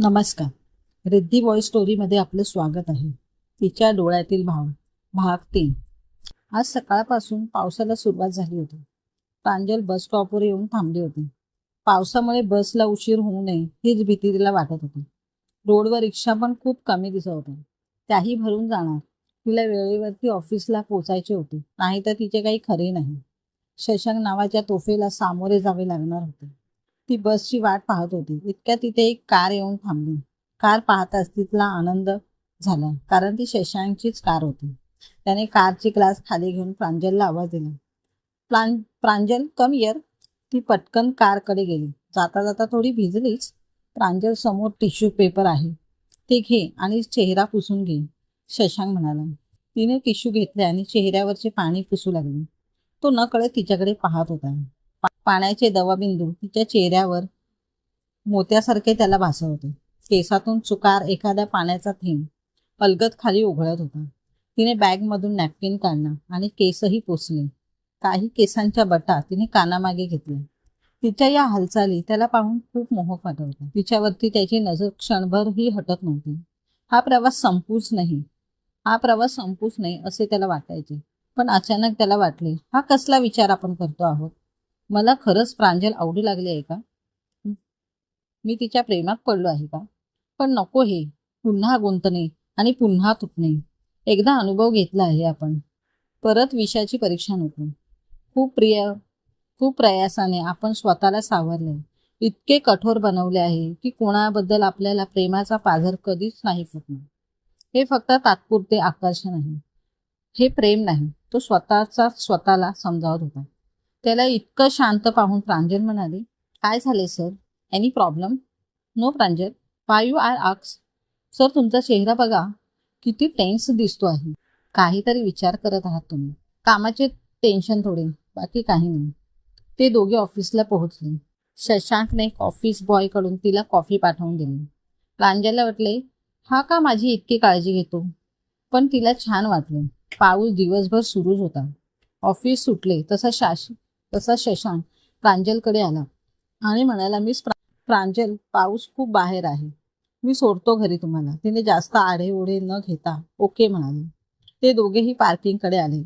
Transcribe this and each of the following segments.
नमस्कार. रिद्धी बॉय स्टोरीमध्ये आपलं स्वागत आहे. तिच्या डोळ्यातील भाव भाग तीन. आज सकाळपासून पावसाला सुरुवात झाली होती. प्रांजल बस स्टॉपवर येऊन थांबली होती. पावसामुळे बसला उशीर होऊ नये हीच भीती तिला वाटत होती. रोडवर रिक्षा पण खूप कमी दिसत होत्या. त्याही भरून जाणार. तिला वेळेवरती ऑफिसला पोचायचे होते. नाहीतर तिचे काही खरे नाही. शशांक नावाच्या तोफेला सामोरे जावे लागणार होते. ती बसची वाट पाहत होती. इतक्या तिथे एक कार येऊन थांबली. कार पाहताच तिथला आनंद झाला कारण ती शशांकचीच कार होती. त्याने कारची ग्लास खाली घेऊन प्रांजलला आवाज दिला. प्रां प्रांजल कम इयर ती पटकन कारकडे गेली. जाता जाता थोडी भिजलीच. प्रांजल समोर टिश्यू पेपर आहे. ते घे आणि चेहरा पुसून घे शशांक म्हणाला. तिने टिश्यू घेतले आणि चेहऱ्यावरचे पाणी पुसू लागले. तो नकळत तिच्याकडे पाहत होता. पाण्याचे दवाबिंदू तिच्या चेहऱ्यावर मोत्यासारखे त्याला भासत होते केसातून चुकार एखाद्या पाण्याचा थेंब अलगद खाली उघळत होता. तिने बॅगमधून नॅपकिन काढला आणि केसही पोसले. काही केसांच्या बटा तिने कानामागे घेतल्या. तिच्या या हालचाली त्याला पाहून खूप मोहक वाटत होता तिच्यावरती त्याची नजर क्षणभरही हटत नव्हती. हा प्रवास संपूच नाही. हा प्रवास संपूच नाही असे त्याला वाटायचे. पण अचानक त्याला वाटले हा कसला विचार आपण करतो आहोत? मला खरंच प्रांजल आवडू लागली आहे का? मी तिच्या प्रेमात पडलो आहे का? पण नको हे. पुन्हा गुंतणे आणि पुन्हा तुटणे. एकदा अनुभव घेतला आहे आपण. परत विषयाची परीक्षा नको. खूप प्रिय खूप प्रयासाने आपण स्वतःला सावरले. इतके कठोर बनवले आहे की कोणाबद्दल आपल्याला प्रेमाचा पाझर कधीच नाही फुटणार. हे फक्त तात्पुरते आकर्षण आहे. हे प्रेम नाही. तो स्वतःचा स्वतःला समजावत होता. त्याला इतकं शांत पाहून प्रांजल म्हणाली काय झाले sir? Any problem no Pranjal. Why you are आक्स sir तुमचा चेहरा बघा. किती टेन्स दिसतो आहे. काहीतरी विचार करत आहात तुम्ही. कामाचे टेन्शन थोडे. बाकी काही नाही. ते दोघे ऑफिसला पोहोचले. शशांकने ऑफिस बॉयकडून तिला कॉफी पाठवून दिली. प्रांजलला वाटले हा का माझी इतकी काळजी घेतो? पण तिला छान वाटले. पाऊस दिवसभर सुरूच होता. ऑफिस सुटले तसा शाशी तसा शशांक प्रांजलकडे आला आणि म्हणाला मिस प्रांजल पाऊस खूप बाहेर आहे. मी सोडतो घरी तुम्हाला. तिने जास्त आढे ओढे न घेता ओके म्हणाले. ते दोघेही पार्किंगकडे आले.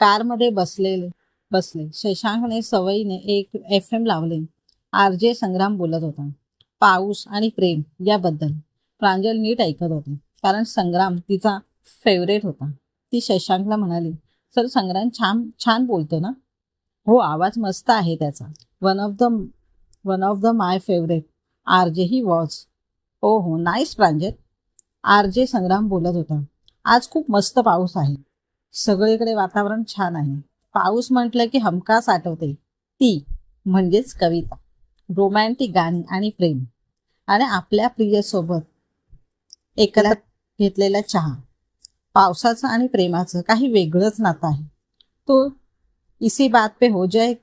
कारमध्ये बसलेले बसले. शशांकने सवयीने एक एफ एम लावले. आर जे संग्राम बोलत होता. पाऊस आणि प्रेम याबद्दल. प्रांजल नीट ऐकत होते कारण संग्राम तिचा फेवरेट होता. ती शशांकला म्हणाली सर संग्राम छान छान बोलतो ना? हो आवाज मस्त आहे त्याचा. One of the one of the my favourite R J he was हो हो नाईस प्रांजल. आर जे संग्राम बोलत होता. आज खूप मस्त पाऊस आहे. सगळीकडे वातावरण छान आहे. पाऊस म्हटलं की हमखास आठवते. ती म्हणजेच कविता. रोमॅन्टिक गाणी आणि प्रेम. आणि आपल्या प्रियसोबत एकला घेतलेला चहा. पावसाचं आणि प्रेमाचं काही वेगळंच नातं आहे. तो इसी बात पे हो जाए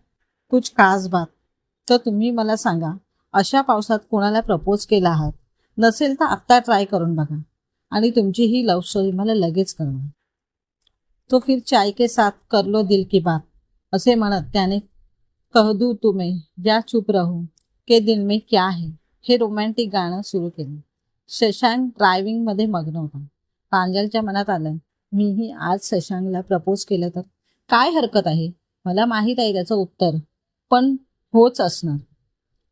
कुछ खास बात तर तुम्ही मला सांगा अशा पावसात कोणाला प्रपोज केला आहात? नसेल तर आत्ता ट्राय करून बघा. आणि तुमची ही लव्ह स्टोरी मला लगेच कळवा. तो फिर चाय के साथ कर लो दिल की बात. असे म्हणत त्याने कह दू तुम्ही या चुप राहू. के दिल में क्या है? हे रोमॅन्टिक गाणं सुरू केलं. शशांक ड्रायव्हिंगमध्ये मग्न होता. प्रांजलच्या मनात आलं मीही आज शशांकला प्रपोज केलं तर काय हरकत आहे? मला माहीत आहे त्याचं उत्तर पण होच असणार.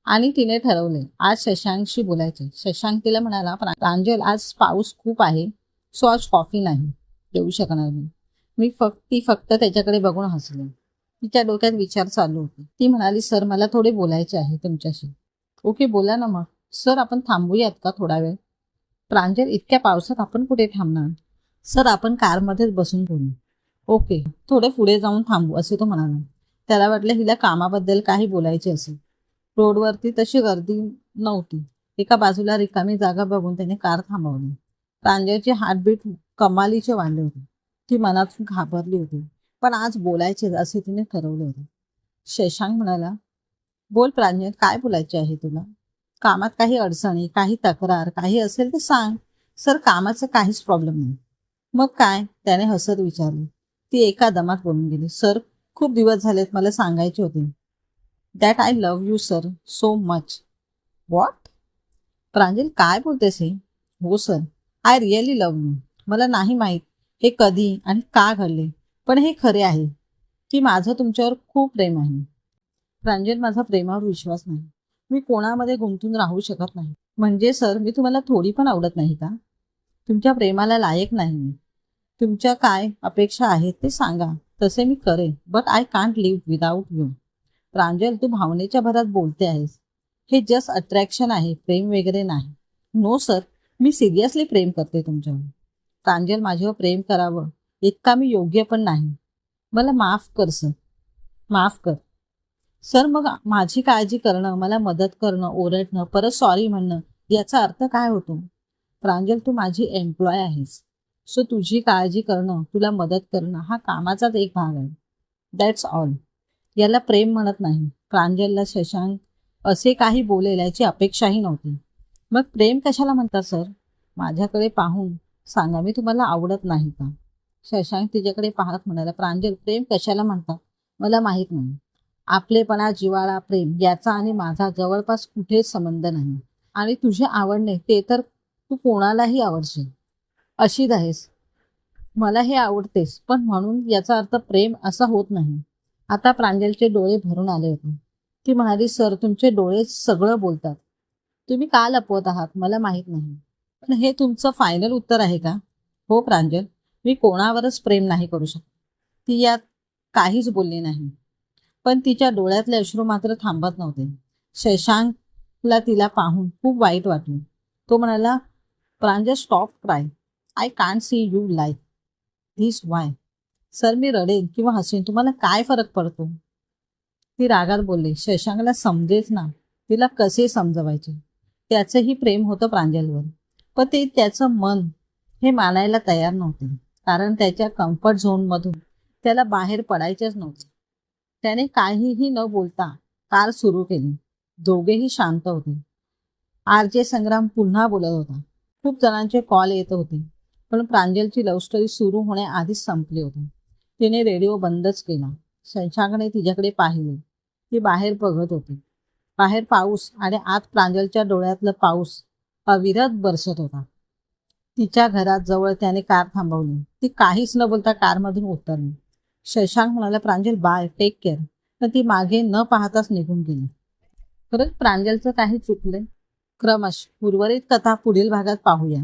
आणि तिने ठरवले आज शशांकशी बोलायचे शशांक तिला म्हणाला प्रांजल आज पाऊस खूप आहे सो आज कॉफी नाही. देऊ शकणार मी मी फक्त ती फक्त त्याच्याकडे बघून हसले. तिच्या डोक्यात विचार चालू होते. ती म्हणाली सर मला थोडे बोलायचे आहे तुमच्याशी. ओके बोला ना मग. सर आपण थांबूयात का थोडा वेळ? प्रांजल इतक्या पावसात आपण कुठे थांबणार? सर आपण कारमध्येच बसून बोलू. ओके थोडे पुढे जाऊन थांबू असे तो म्हणाला. त्याला वाटलं हिला कामाबद्दल काही बोलायचे असेल. रोडवरती तशी गर्दी नव्हती. एका बाजूला रिकामी जागा बघून त्याने कार थांबवली. प्रांजलचे हार्टबीट कमालीचे वाढले होते. ती मनातून घाबरली होती. पण आज बोलायचे असे तिने ठरवले होते. शशांक म्हणाला बोल प्रांजल काय बोलायचे आहे तुला? कामात काही अडचणी काही तक्रार काही असेल तर सांग. सर कामाचं काहीच प्रॉब्लेम नाही. मग काय? त्याने हसत विचारले. ती एका दमात बोलून गेली. सर खूप दिवस झालेत मला सांगायचे होते. That I love you sir so much what Pranjal काय बोलतेस हे? हो sir I really love you मला नाही माहीत हे कधी आणि का घडले पण हे खरे आहे. की माझं तुमच्यावर खूप प्रेम आहे. प्रांजल माझा प्रेमावर विश्वास नाही. मी कोणामध्ये गुंतून राहू शकत नाही. म्हणजे सर मी तुम्हाला थोडी पण आवडत नाही का? तुमच्या प्रेमाला लायक नाही मी. तुमच्या काय अपेक्षा आहेत ते सांगा. तसे मी करेन. But I can't live without you Pranjal तू भावनेच्या भरात बोलते आहेस. हे जस्ट अट्रॅक्शन आहे. प्रेम वगैरे नाही. नो सर मी सिरियसली प्रेम करते तुमच्यावर. प्रांजल माझ्यावर प्रेम करावं. इतका मी योग्य पण नाही. मला माफ कर सर माफ कर. सर मग माझी काळजी करणं मला मदत करणं ओरडणं परत सॉरी म्हणणं याचा अर्थ काय होतो? प्रांजल तू माझी एम्प्लॉय आहेस. सो तुझी काळजी करणं तुला मदत करणं हा कामाचाच एक भाग आहे. दॅट्स ऑल याला प्रेम म्हणत नाही. प्रांजलला शशांक असे काही बोलेल याची अपेक्षाही नव्हती. मग प्रेम कशाला म्हणता सर? माझ्याकडे पाहून सांगा मी तुम्हाला आवडत नाही का? शशांक तिच्याकडे पाहत म्हणाला प्रांजल प्रेम कशाला म्हणतात? मला माहीत नाही. आपलेपणा जिवाळा प्रेम याचा आणि माझा जवळपास कुठेच संबंध नाही. आणि तुझे आवडणे ते तर तू कोणालाही आवडशील. अशीच आहेस. मला हे आवडतेस पण म्हणून याचा अर्थ प्रेम असा होत नाही. आता प्रांजलचे डोळे भरून आले होते. ती म्हणाली सर तुमचे डोळे सगळं बोलतात. तुम्ही का लपवत आहात? मला माहीत नाही. पण हे तुमचं फायनल उत्तर आहे का? हो प्रांजल. मी कोणावरच प्रेम नाही करू शकत. ती यात काहीच बोलली नाही. पण तिच्या डोळ्यातले अश्रू मात्र थांबत नव्हते. शशांकला तिला पाहून खूप वाईट वाटले. तो म्हणाला Pranjal stop cry I can't see you like this why sir मी रडेन किंवा हसेन तुम्हाला काय फरक पडतो? ती रागात बोलली शशांकला समजेच ना. तिला कसे समजवायचे? त्याचंही प्रेम होतं प्रांजलवर. पण ते त्याचं मन हे मानायला तयार नव्हते. कारण त्याच्या कम्फर्ट झोनमधून त्याला बाहेर पडायचेच नव्हते. त्याने काहीही न बोलता कार सुरू केली. दोघेही शांत होते. आर जे संग्राम पुन्हा बोलत होता. खूप जणांचे कॉल येत होते. पण प्रांजलची लव्ह स्टोरी सुरू होण्याआधीच संपली होती. तिने रेडिओ बंदच केला. शशांकने तिच्याकडे पाहिले. ती बाहेर बघत होती. बाहेर पाऊस आणि आत प्रांजलच्या डोळ्यातलं पाऊस अविरत बरसत होता. तिच्या घरात जवळ त्याने कार थांबवली. ती काहीच न बोलता कारमधून उतरली. शशांक म्हणाला प्रांजल बाय टेक केअर तर ती मागे न पाहताच निघून गेली. खरंच प्रांजलचं काही चुकले क्रमश उर्वरित कथा पुढील भागात पाहूया.